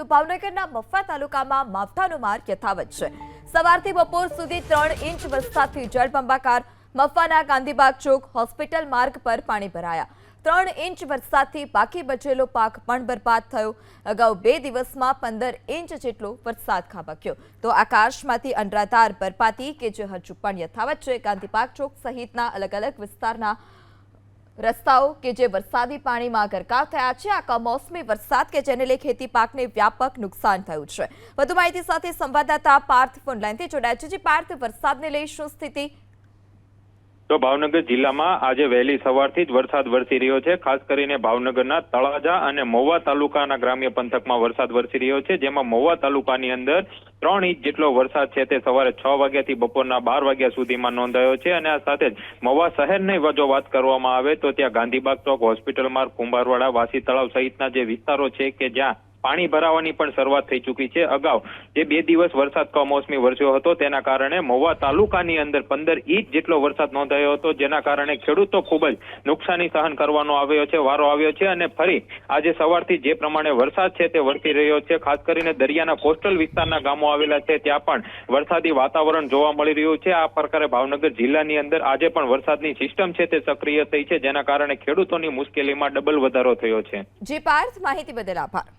તો ભાવનગરના મફા તાલુકામાં માવઠાનો માર યથાવત છે. સવારથી બપોર સુધી ત્રણ ઇંચ વરસાદથી જળબંબાકાર મફાના ગાંધીબાગ ચોક હોસ્પિટલ માર્ગ પર પાણી ભરાયા. ત્રણ ઇંચ વરસાદથી બાકી બચેલો પાક પણ બરબાદ થયો. અગાઉ બે દિવસમાં પંદર ઇંચ જેટલો વરસાદ ખાબક્યો. તો આકાશમાંથી અનરાધાર બરપાતી કે જે હજુ પણ યથાવત છે, ગાંધીબાગ ચોક સહિતના અલગ અલગ વિસ્તારના રસ્તાઓ કે જે વરસાદી પાણીમાં ગરકાવ થયા છે આ કમોસમી વરસાદ કે જેને લઈ ખેતી પાકને વ્યાપક નુકસાન થયું છે. વધુ માહિતી સાથે સંવાદદાતા પાર્થ ફોનલાઈનથી જોડાયા છે. જે પાર્થ, વરસાદને લઈ શું સ્થિતિ? તો ભાવનગર જિલ્લામાં આજે વહેલી સવારથી જ વરસાદ વરસી રહ્યો છે. ખાસ કરીને ભાવનગરના તળાજા અને મહુવા તાલુકાના ગ્રામ્ય પંથકમાં વરસાદ વરસી રહ્યો છે. જેમાં મહુવા તાલુકાની અંદર ત્રણ ઇંચ જેટલો વરસાદ છે તે સવારે છ વાગ્યાથી બપોરના બાર વાગ્યા સુધીમાં નોંધાયો છે અને આ સાથે જ મહુવા શહેરની જો વાત કરવામાં આવે તો ત્યાં ગાંધીબાગ ચોક હોસ્પિટલ માર્ગ કુંભારવાડા, વાસી તળાવ સહિતના જે વિસ્તારો છે કે જ્યાં પાણી ભરાવાની પણ શરૂઆત થઈ ચૂકી છે. અગાઉ જે બે દિવસ વરસાદ કમોસમી વરસ્યો હતો, તેના કારણે મહુવા તાલુકાની અંદર પંદર ઇંચ જેટલો વરસાદ નોંધાયો હતો, જેના કારણે ખેડૂતો ખૂબ જ નુકસાની સહન કરવાનો આવ્યો છે, વારો આવ્યો છે અને ફરી આજે સવારથી જે પ્રમાણે વરસાદ છે તે વરસી રહ્યો છે. ખાસ કરીને દરિયાના કોસ્ટલ વિસ્તારના ગામો આવેલા છે, ત્યાં પણ વરસાદી વાતાવરણ જોવા મળી રહ્યું છે. આ પ્રકારે ભાવનગર જિલ્લાની અંદર આજે પણ વરસાદની સિસ્ટમ છે તે સક્રિય થઈ છે, જેના કારણે ખેડૂતોની મુશ્કેલીમાં ડબલ વધારો થયો છે. જે, પાર્થ, માહિતી બદલ આભાર.